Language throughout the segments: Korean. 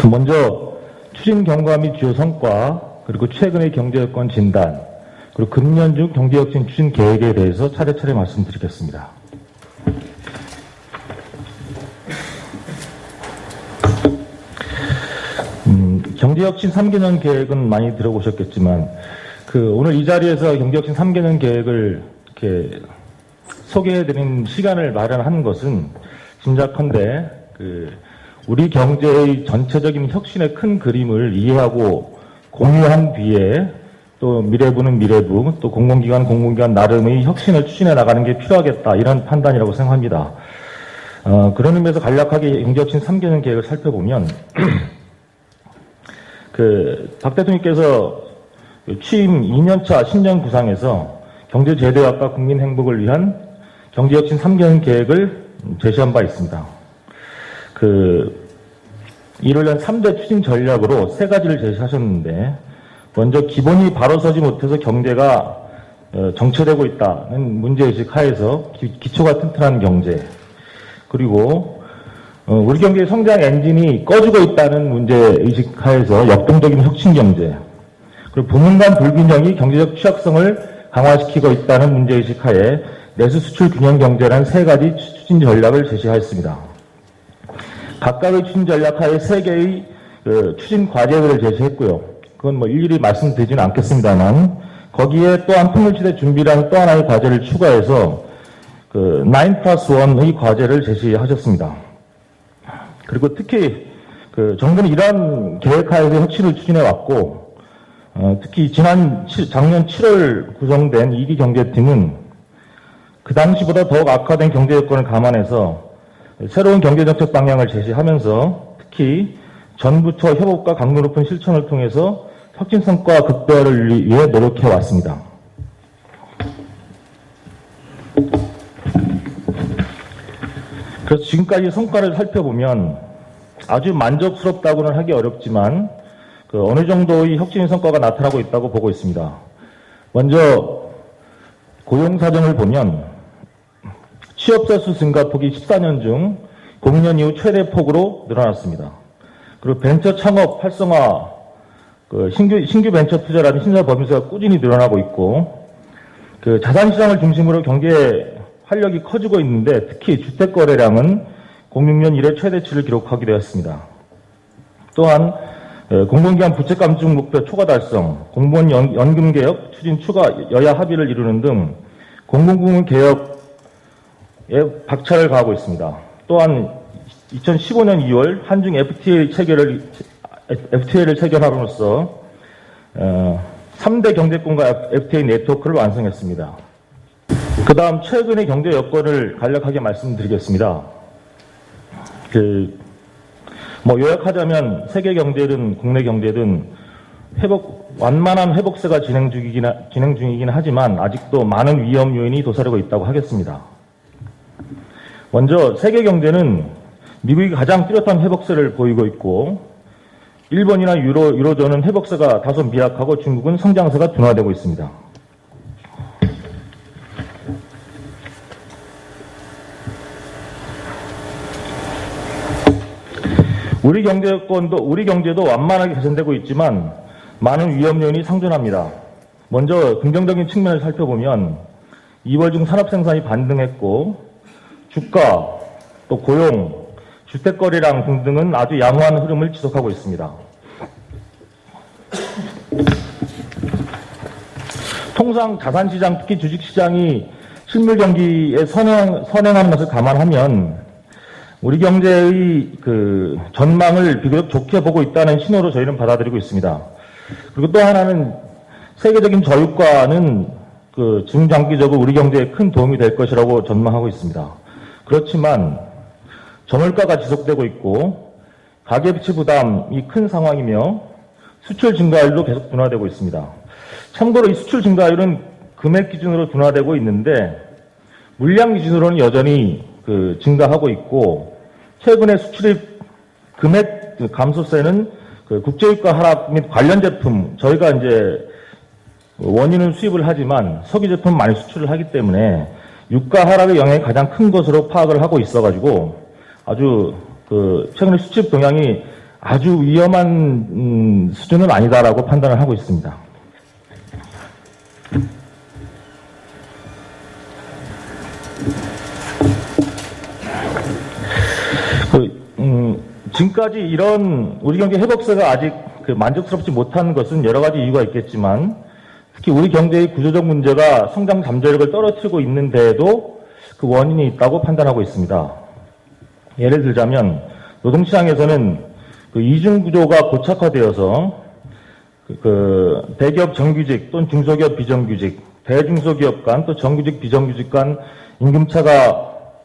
그 먼저 추진 경과 및 주요 성과 그리고 최근의 경제 여건 진단 그리고 금년 중 경제 혁신 추진 계획에 대해서 차례차례 말씀드리겠습니다. 음, 경제혁신 3개년 계획은 많이 들어보셨겠지만 그 오늘 이 자리에서 경제혁신 3개년 계획을 이렇게 소개해드린 시간을 마련한 것은 짐작컨대 그 우리 경제의 전체적인 혁신의 큰 그림을 이해하고 공유한 뒤에 또 미래부는 미래부 또 공공기관 공공기관 나름의 혁신을 추진해 나가는 게 필요하겠다 이런 판단이라고 생각합니다. 어, 그런 의미에서 간략하게 경제혁신 3개년 계획을 살펴보면 그 박 대통령께서 취임 2년차 신년 구상에서 경제 제도화과 국민 행복을 위한 경제혁신 3개년 계획을 제시한 바 있습니다. 그 이를 위한 3대 추진 전략으로 세 가지를 제시하셨는데 먼저 기본이 바로 서지 못해서 경제가 어, 정체되고 있다는 문제의식 하에서 기, 초가 튼튼한 경제 그리고 어, 우리 경제의 성장 엔진이 꺼지고 있다는 문제의식 하에서 역동적인 혁신 경제 그리고 부문 간 불균형이 경제적 취약성을 강화시키고 있다는 문제의식 하에 내수 수출 균형 경제라는 세 가지 추진 전략을 제시하였습니다. 각각의 추진 전략 하에 세 개의 그 추진 과제들을 제시했고요. 그건 뭐 일일이 말씀드리지는 않겠습니다만 거기에 또한 풍물시대 준비라는 또 하나의 과제를 추가해서 그9 플러스 1의 과제를 제시하셨습니다. 그리고 특히 그 정부는 이러한 계획하에서 혁신을 추진해 왔고 어, 특히 지난 7, 작년 7월 구성된 2기 경제팀은 그 당시보다 더욱 악화된 경제 여건을 감안해서 새로운 경제정책 방향을 제시하면서 특히 전부터 협업과 강도 높은 실천을 통해서 혁신 성과 극대화를 위해 노력해 왔습니다. 그래서 지금까지 성과를 살펴보면 아주 만족스럽다고는 하기 어렵지만 그 어느 정도의 혁신 성과가 나타나고 있다고 보고 있습니다. 먼저 고용 사정을 보면 취업자 수 증가폭이 14년 중 공년 이후 최대 폭으로 늘어났습니다. 그리고 벤처 창업 활성화, 그 신규, 신규 벤처 투자라는 신사 범위수가 꾸준히 늘어나고 있고, 그 자산시장을 중심으로 경제 활력이 커지고 있는데 특히 주택 거래량은 06년 이래 최대치를 기록하게 되었습니다. 또한 공공기관 부채 감축 목표 초과 달성, 공무원 연금 개혁 추진 추가 여야 합의를 이루는 등 공공부문 개혁에 박차를 가하고 있습니다. 또한 2015년 2월 한중 FTA 체결을 FTA를 체결함으로써 3대 경제권과 FTA 네트워크를 완성했습니다. 그 다음 최근의 경제 여건을 간략하게 말씀드리겠습니다. 그, 뭐 요약하자면 세계 경제든 국내 경제든 회복, 완만한 회복세가 진행 중이긴, 진행 중이긴 하지만 아직도 많은 위험 요인이 도사리고 있다고 하겠습니다. 먼저 세계 경제는 미국이 가장 뚜렷한 회복세를 보이고 있고 일본이나 유로, 유로존은 회복세가 다소 미약하고 중국은 성장세가 둔화되고 있습니다. 우리 경제 여건도 우리 경제도 완만하게 개선되고 있지만 많은 위험 요인이 상존합니다. 먼저 긍정적인 측면을 살펴보면 2월 중 산업 생산이 반등했고 주가 또 고용 주택거래량 등등은 아주 양호한 흐름을 지속하고 있습니다. 통상 자산시장 특히 주식시장이 실물 경기에 선행, 선행하는 것을 감안하면 우리 경제의 그 전망을 비교적 좋게 보고 있다는 신호로 저희는 받아들이고 있습니다. 그리고 또 하나는 세계적인 저유가는 그 중장기적으로 우리 경제에 큰 도움이 될 것이라고 전망하고 있습니다. 그렇지만 저물가가 지속되고 있고 가계부채 부담이 큰 상황이며 수출 증가율도 계속 둔화되고 있습니다. 참고로 이 수출 증가율은 금액 기준으로 둔화되고 있는데 물량 기준으로는 여전히 그 증가하고 있고 최근에 수출입 금액 감소세는 그 국제유가 하락 및 관련 제품 저희가 이제 원인은 수입을 하지만 석유 제품 많이 수출을 하기 때문에 유가 하락의 영향이 가장 큰 것으로 파악을 하고 있어가지고 아주 그 최근에 수출 동향이 아주 위험한 음, 수준은 아니다라고 판단을 하고 있습니다. 그, 음, 지금까지 이런 우리 경제 회복세가 아직 그 만족스럽지 못한 것은 여러 가지 이유가 있겠지만 특히 우리 경제의 구조적 문제가 성장 잠재력을 떨어뜨리고 있는데도 그 원인이 있다고 판단하고 있습니다. 예를 들자면 노동시장에서는 그 이중 구조가 고착화되어서 그, 그 대기업 정규직 또는 중소기업 비정규직, 대중소기업 간 또 정규직 비정규직 간 임금차가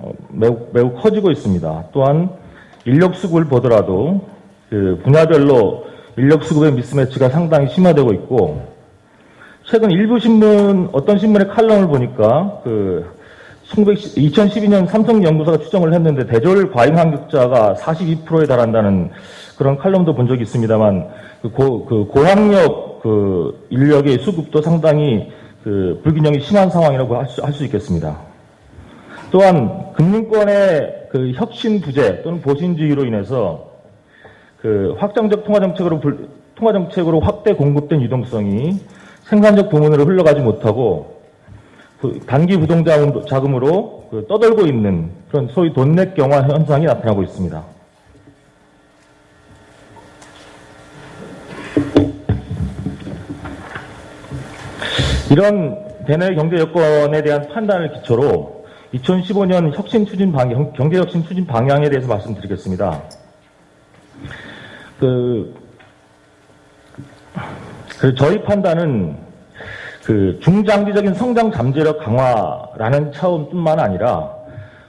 어, 매우, 매우 커지고 있습니다. 또한 인력 수급을 보더라도 그 분야별로 인력 수급의 미스매치가 상당히 심화되고 있고 최근 일부 신문 어떤 신문의 칼럼을 보니까 그 2012년 삼성연구소가 추정을 했는데 대졸 과잉 합격자가 42%에 달한다는 그런 칼럼도 본 적이 있습니다만 그 고, 그 고학력 그 인력의 수급도 상당히 그 불균형이 심한 상황이라고 할 수, 할 수 있겠습니다. 또한 금융권의 그 혁신 부재 또는 보신주의로 인해서 그 확장적 통화 정책으로 불- 통화 정책으로 확대 공급된 유동성이 생산적 부문으로 흘러가지 못하고 그 단기 부동 자금- 자금으로 그 떠돌고 있는 그런 소위 돈넷 경화 현상이 나타나고 있습니다. 이런 대내 경제 여건에 대한 판단을 기초로 2015년 혁신 추진 방향, 경제 혁신 추진 방향에 대해서 말씀드리겠습니다. 그, 그 저희 판단은 그 중장기적인 성장 잠재력 강화라는 차원뿐만 아니라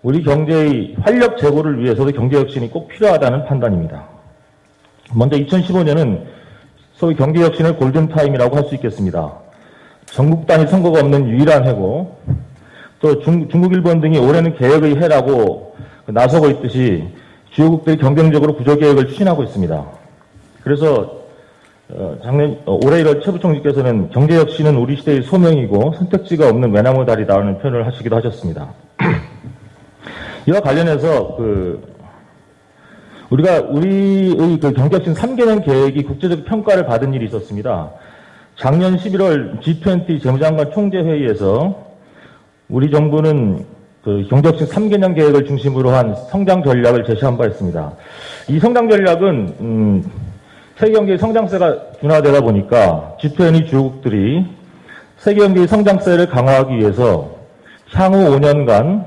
우리 경제의 활력 제고를 위해서도 경제 혁신이 꼭 필요하다는 판단입니다. 먼저 2015년은 소위 경제 혁신의 골든 타임이라고 할 수 있겠습니다. 전국 단위 선거가 없는 유일한 해고 또 중, 국 일본 등이 올해는 개혁의 해라고 나서고 있듯이 주요국들이 경쟁적으로 구조 개혁을 추진하고 있습니다. 그래서 어, 작년 어, 올해 1월 최부총리께서는 경제 혁신은 우리 시대의 소명이고 선택지가 없는 외나무 다리다라는 표현을 하시기도 하셨습니다. 이와 관련해서 그 우리가 우리의 그 경제혁신 3개년 계획이 국제적 평가를 받은 일이 있었습니다. 작년 11월 G20 재무장관 총재회의에서 우리 정부는 그 경제혁신 3개년 계획을 중심으로 한 성장 전략을 제시한 바 있습니다. 이 성장 전략은 음, 세계 경제의 성장세가 둔화되다 보니까 G20 주요국들이 세계 경제의 성장세를 강화하기 위해서 향후 5년간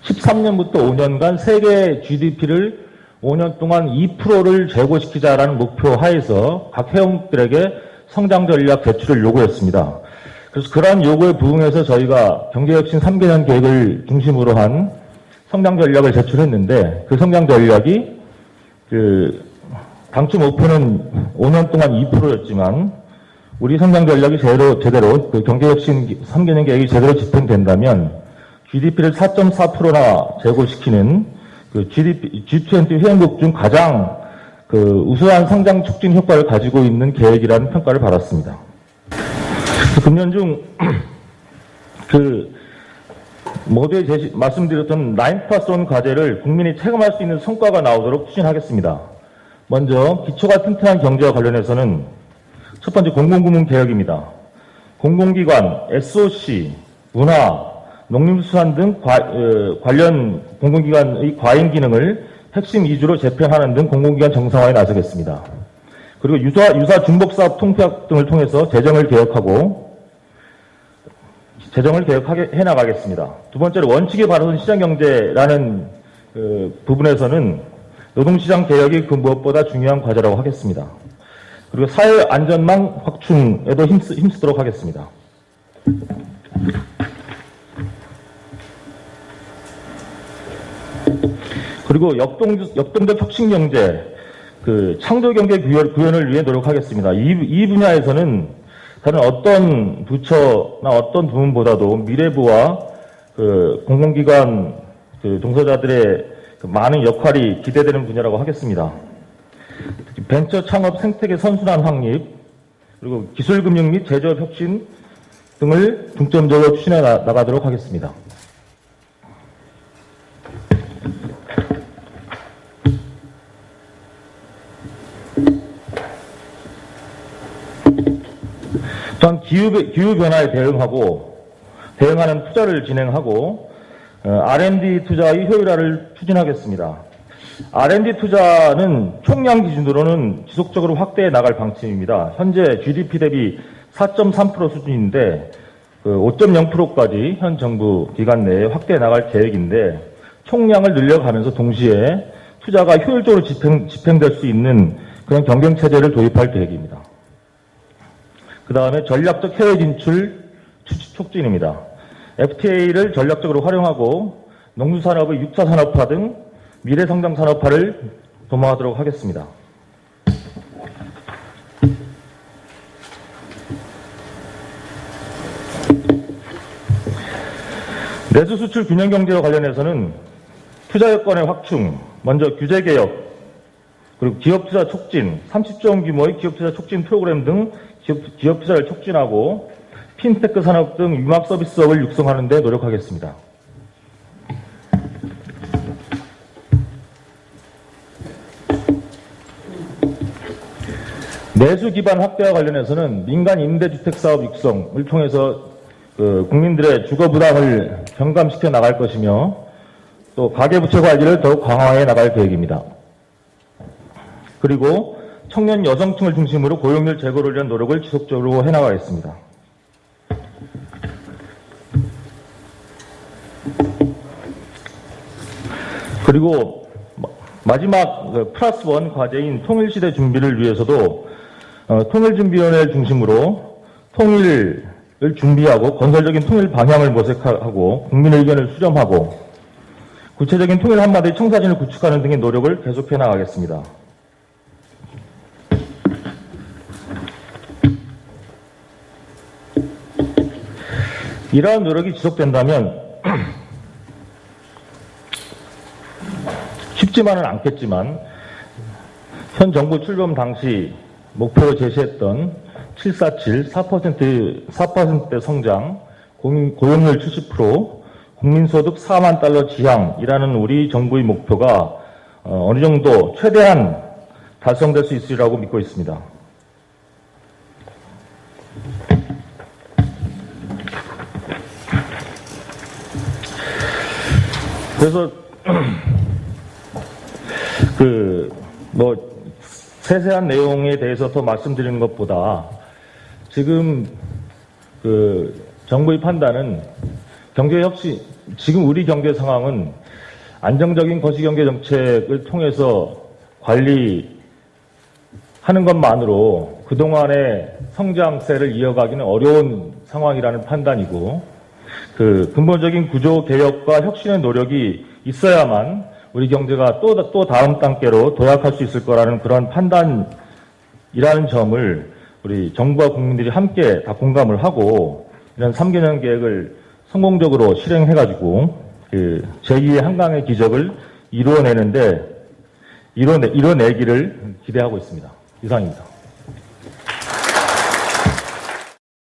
2013년부터 5년간 세계 GDP를 5년 동안 2%를 제고시키자라는 목표 하에서 각 회원국들에게 성장 전략 제출을 요구했습니다. 그래서 그러한 요구에 부응해서 저희가 경제혁신 3개년 계획을 중심으로 한 성장 전략을 제출했는데 그 성장 전략이 그 당초 목표는 5년 동안 2%였지만 우리 성장 전략이 제대로 제대로 그 경제혁신 3개년 계획이 제대로 집행된다면 GDP를 4.4%나 제고시키는 그 GDP G20 회원국 중 가장 그 우수한 성장 촉진 효과를 가지고 있는 계획이라는 평가를 받았습니다. 그 금년 중 그 모두에 제시, 말씀드렸던 라인 플러스 원 과제를 국민이 체감할 수 있는 성과가 나오도록 추진하겠습니다. 먼저 기초가 튼튼한 경제와 관련해서는 첫 번째 공공부문 개혁입니다. 공공기관, SOC, 문화, 농림수산 등 과- 어, 관련 공공기관의 과잉 기능을 핵심 이주로 재편하는 등 공공기관 정상화에 나서겠습니다. 그리고 유사, 유사 중복사업 통폐합 등을 통해서 재정을 개혁하고 재정을 개혁하게 해나가겠습니다. 두 번째로 원칙에 바로선 시장경제라는 그 부분에서는 노동시장 개혁이 그 무엇보다 중요한 과제라고 하겠습니다. 그리고 사회 안전망 확충에도 힘쓰, 힘쓰도록 하겠습니다. 그리고 역동, 역동적 혁신경제, 그 창조경제 구현, 구현을 위해 노력하겠습니다. 이, 이 분야에서는 다른 어떤 부처나 어떤 부문보다도 미래부와 그 공공기관 그 종사자들의 그 많은 역할이 기대되는 분야라고 하겠습니다. 벤처 창업 생태계 선순환 확립, 그리고 기술금융 및 제조업 혁신 등을 중점적으로 추진해 나- 나가도록 하겠습니다. 또한 기후, 기후 변화에 대응하고 대응하는 투자를 진행하고 어, R&D 투자의 효율화를 추진하겠습니다. R&D 투자는 총량 기준으로는 지속적으로 확대해 나갈 방침입니다. 현재 GDP 대비 4.3% 수준인데 그 5.0%까지 현 정부 기간 내에 확대해 나갈 계획인데 총량을 늘려가면서 동시에 투자가 효율적으로 집행, 집행될 수 있는 그런 경쟁 체제를 도입할 계획입니다. 그 다음에 전략적 해외 진출 추- 촉진입니다. FTA를 전략적으로 활용하고 농수산업의 6차 산업화 등 미래 성장 산업화를 도모하도록 하겠습니다. 내수 수출 균형 경제와 관련해서는 투자 여건의 확충, 먼저 규제 개혁, 그리고 기업 투자 촉진, 30조 원 규모의 기업 투자 촉진 프로그램 등 기업 투자를 촉진하고 핀테크 산업 등 융합 서비스업을 육성하는 데 노력하겠습니다. 내수 기반 확대와 관련해서는 민간 임대주택 사업 육성을 통해서 그 국민들의 주거 부담을 경감시켜 나갈 것이며 또 가계부채 관리를 더욱 강화해 나갈 계획입니다. 그리고 청년 여성층을 중심으로 고용률 제고를 위한 노력을 지속적으로 해나가겠습니다. 그리고 마- 마지막 그 플러스 원 과제인 통일시대 준비를 위해서도 어, 통일준비위원회를 중심으로 통일을 준비하고 건설적인 통일 방향을 모색하고 국민 의견을 수렴하고 구체적인 통일 한마디 청사진을 구축하는 등의 노력을 계속해 나가겠습니다. 이러한 노력이 지속된다면 쉽지만은 않겠지만 현 정부 출범 당시 목표로 제시했던 747, 4% 4%대 성장, 공- 고용률 70%, 국민소득 4만 달러 지향이라는 우리 정부의 목표가 어, 어느 정도 최대한 달성될 수 있으리라고 믿고 있습니다. 그래서 그 뭐 세세한 내용에 대해서 더 말씀드리는 것보다 지금 그 정부의 판단은 경제 혁신 지금 우리 경제 상황은 안정적인 거시경제 정책을 통해서 관리하는 것만으로 그동안의 성장세를 이어가기는 어려운 상황이라는 판단이고 그 근본적인 구조 개혁과 혁신의 노력이 있어야만 우리 경제가 또, 또 다음 단계로 도약할 수 있을 거라는 그런 판단이라는 점을 우리 정부와 국민들이 함께 다 공감을 하고 이런 3개년 계획을 성공적으로 실행해가지고 그 제2의 한강의 기적을 이루어내는데 이뤄내, 이뤄내기를 기대하고 있습니다. 이상입니다.